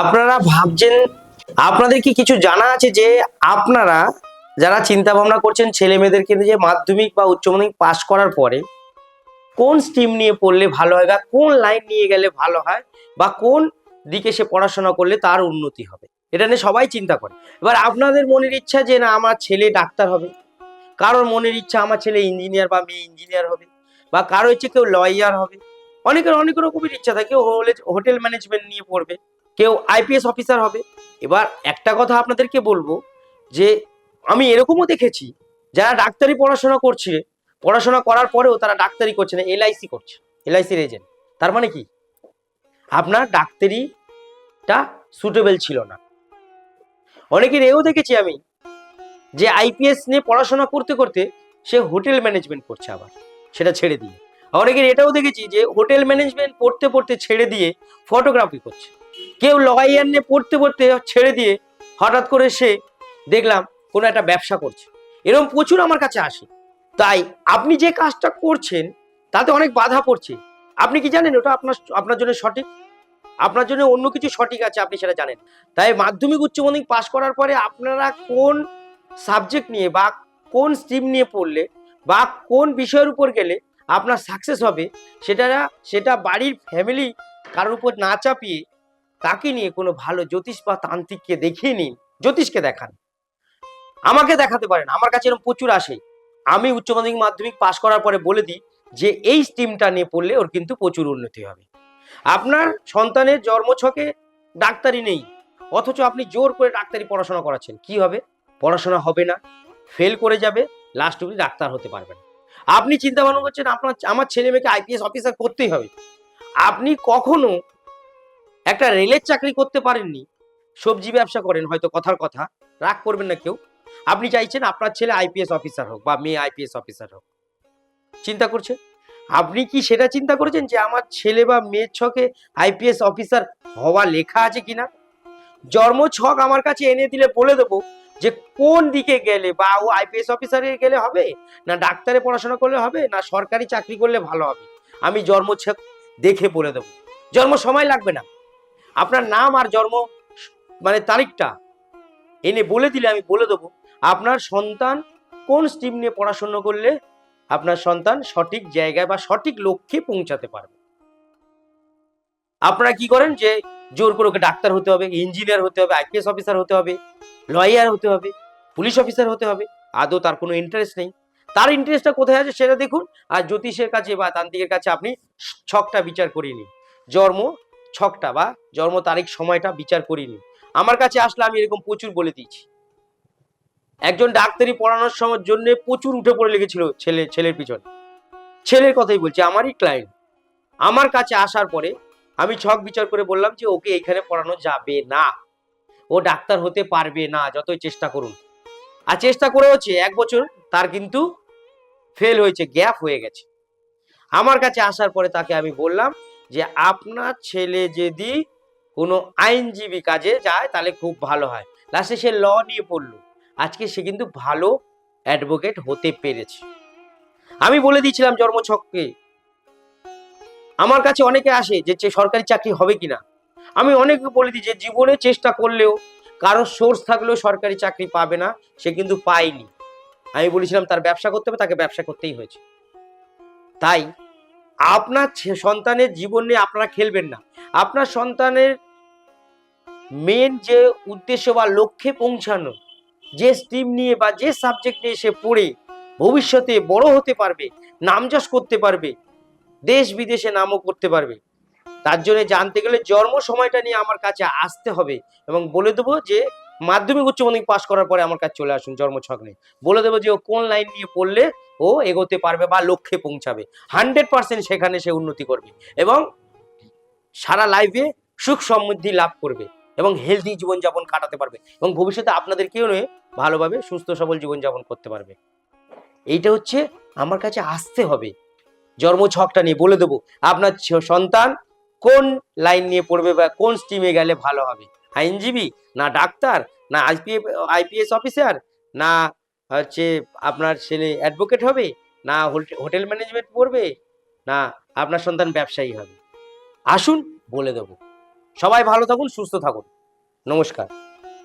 আপনারা ভাবছেন, আপনাদের কি কিছু জানা আছে যে আপনারা যারা চিন্তা ভাবনা করছেন ছেলে মেয়েদেরকে যে মাধ্যমিক বা উচ্চ মাধ্যমিক পাশ করার পরে কোন স্ট্রিম নিয়ে পড়লে ভালো হয় বা কোন লাইন নিয়ে গেলে ভালো হয় বা কোন দিকে সে পড়াশোনা করলে তার উন্নতি হবে? এটা নিয়ে সবাই চিন্তা করে। এবার আপনাদের মনের ইচ্ছা যে না, আমার ছেলে ডাক্তার হবে। কারোর মনের ইচ্ছা আমার ছেলে ইঞ্জিনিয়ার বা মেয়ে ইঞ্জিনিয়ার হবে বা কারও ইচ্ছে কেউ লয়ার হবে। অনেকের, অনেক রকমের ইচ্ছা থাকে। হোটেল ম্যানেজমেন্ট নিয়ে পড়বে। কেউ আইপিএস অফিসার হবে। এবার একটা কথা আপনাদেরকে বলব যে, আমি এরকমও দেখেছি, যারা ডাক্তারি পড়াশোনা করছে, পড়াশোনা করার পরেও তারা ডাক্তারি করছে না এলআইসি করছে এলআইসির এজেন্ট তার মানে কি? আপনার ডাক্তারিটা সুটেবল ছিল না। অনেকের এও দেখেছি আমি যে, আইপিএস নিয়ে পড়াশোনা করতে করতে সে হোটেল ম্যানেজমেন্ট করছে আবার, সেটা ছেড়ে দিয়ে। অনেকের এটাও দেখেছি যে, হোটেল ম্যানেজমেন্ট পড়তে পড়তে ছেড়ে দিয়ে ফটোগ্রাফি করছে। কেউ লয়ার নিয়ে পড়তে পড়তে ছেড়ে দিয়ে হঠাৎ করে সে দেখলাম কোনো একটা ব্যবসা করছে। এরকম প্রচুর আমার কাছে আসে। তাই আপনি যে কাজটা করছেন, তাতে অনেক বাধা পড়ছে। আপনি কি জানেন ওটা আপনার আপনার জন্য সঠিক? আপনার জন্য অন্য কিছু সঠিক আছে আপনি সেটা জানেন। তাই মাধ্যমিক, উচ্চ মাধ্যমিক পাশ করার পরে আপনারা কোন সাবজেক্ট নিয়ে বা কোন স্ট্রিম নিয়ে পড়লে বা কোন বিষয়ের উপর গেলে আপনার সাকসেস হবে, সেটা সেটা বাড়ির ফ্যামিলি কারোর উপর না চাপিয়ে তাকে নিয়ে কোনো ভালো জ্যোতিষ বা তান্ত্রিককে দেখিয়ে নিন, জ্যোতিষকে দেখান। আমাকে দেখাতে পারেন, আমার কাছে এরকম প্রচুর আসে। আমি উচ্চ মাধ্যমিক মাধ্যমিক পাশ করার পরে বলে দিই যে এই স্ট্রিমটা নিয়ে পড়লে ওর কিন্তু প্রচুর উন্নতি হবে। আপনার সন্তানের জন্মছকে ডাক্তারি নেই, অথচ আপনি জোর করে ডাক্তারি পড়াশোনা করাচ্ছেন, কি হবে? পড়াশোনা হবে না, ফেল করে যাবে, লাস্ট অব্দি ডাক্তার হতে পারবেন। আপনি চিন্তা ভাবনা করছেন, আপনার, আমার ছেলে মেয়েকে আইপিএস অফিসার করতেই হবে। আপনি কখনো একটা রেলের চাকরি করতে পারেননি। সবজি ব্যবসা করেন হয়তো কথার কথা। রাগ করবেন না কেউ। আপনি চাইছেন আপনার ছেলে আইপিএস অফিসার হোক বা মেয়ে আইপিএস অফিসার হোক। চিন্তা করছেন আপনি কি সেটা চিন্তা করেছেন যে আমার ছেলে বা মেয়ের ছকে আইপিএস অফিসার হওয়া লেখা আছে কিনা? জন্ম ছক আমার কাছে এনে দিলে বলে দেবো যে কোন দিকে গেলে বা ও আইপিএস অফিসারে গেলে হবে? না ডাক্তারে পড়াশোনা করলে হবে? না সরকারি চাকরি করলে ভালো হবে? আমি জন্ম ছক দেখে বলে দেবো। জন্ম সময় লাগবে না। আপনার নাম আর জন্ম মানে তারিখটা। এনে বলে দিলে আমি বলে দেবো, আপনার সন্তান কোন স্ট্রিম নিয়ে পড়াশোনা করলে আপনার সন্তান সঠিক জায়গায় বা সঠিক লক্ষ্যে পৌঁছাতে পারবে। আপনারা কি করেন যে, জোর করে ওকে ডাক্তার হতে হবে ইঞ্জিনিয়ার হতে হবে আইপিএস অফিসার হতে হবে লয়ার হতে হবে পুলিশ অফিসার হতে হবে, আদৌ তার কোনো ইন্টারেস্ট নেই। তার ইন্টারেস্টটা কোথায় আছে সেটা দেখুন, আর জ্যোতিষের কাছে বা তান্ত্রিকের কাছে আপনি ছকটা বিচার করিয়ে নিন। জন্ম ছকটা বা জন্ম তারিখ সময়টা বিচার করিয়ে নিন আমার কাছে আসলে আমি এরকম প্রচুর বলে দিয়েছি। একজন ডাক্তারি পড়ানোর সময় জন্য প্রচুর উঠে পড়ে লেগেছিল ছেলে, ছেলের পিছনে। ছেলের কথাই বলছি, আমারই ক্লায়েন্ট আমার কাছে আসার পরে আমি ছক বিচার করে বললাম যে, ওকে এখানে পড়ানো যাবে না। ও ডাক্তার হতে পারবে না, যতই চেষ্টা করুন। আর চেষ্টা করে হচ্ছে এক বছর তার কিন্তু ফেল হয়েছে গ্যাপ হয়ে গেছে। আমার কাছে আসার পরে তাকে আমি বললাম যে আপনার ছেলে যদি কোনো আইনজীবী কাজে যায়, তাহলে খুব ভালো হয়। লাস্টে সে ল নিয়ে পড়ল। আজকে সে কিন্তু ভালো অ্যাডভোকেট হতে পেরেছে। আমি বলে দিয়েছিলাম জন্মছককে, আমার কাছে অনেকে আসে যে সরকারি চাকরি হবে কিনা? আমি অনেকে বলে দিই যে, জীবনে চেষ্টা করলেও কারও সোর্স থাকলেও সরকারি চাকরি পাবে না, সে কিন্তু পায়নি। আমি বলেছিলাম, তার ব্যবসা করতে হবে, তাকে ব্যবসা করতেই হয়েছে। তাই আপনার সন্তানের জীবন নিয়ে আপনারা খেলবেন না। আপনার সন্তানের মেন যে উদ্দেশ্য বা লক্ষ্যে পৌঁছানো, যে স্ট্রিম নিয়ে বা যে সাবজেক্ট নিয়ে সে পড়ে, ভবিষ্যতে বড় হতে পারবে নামযশ করতে পারবে, দেশ বিদেশে নামও করতে পারবে। তার জন্য জানতে গেলে জন্ম সময়টা নিয়ে আমার কাছে আসতে হবে এবং বলে দেবো যে মাধ্যমিক উচ্চ মাধ্যমিক পাশ করার পরে আমার কাছে চলে আসুন জন্ম ছক নিয়ে। বলে দেবো যে ও কোন লাইন নিয়ে পড়লে ও এগোতে পারবে বা লক্ষ্যে পৌঁছাবে। হান্ড্রেড পার্সেন্ট সেখানে সে উন্নতি করবে এবং সারা লাইফে সুখ সমৃদ্ধি লাভ করবে এবং হেলদি জীবনযাপন কাটাতে পারবে এবং ভবিষ্যতে আপনাদেরকেও নয় ভালোভাবে সুস্থ সবল জীবনযাপন করতে পারবে। এইটা হচ্ছে আমার কাছে আসতে হবে। জন্ম ছকটা নিয়ে বলে দেবো, আপনার সন্তান কোন লাইন নিয়ে পড়বে বা কোন স্ট্রিমে গেলে ভালো হবে? আইনজীবী, না ডাক্তার, না আইপিএফ, আইপিএস অফিসার, না হচ্ছে আপনার ছেলে অ্যাডভোকেট হবে, না হোটেল ম্যানেজমেন্ট পড়বে, না আপনার সন্তান ব্যবসায়ী হবে। আসুন বলে দেবো। সবাই ভালো থাকুন, সুস্থ থাকুন। নমস্কার।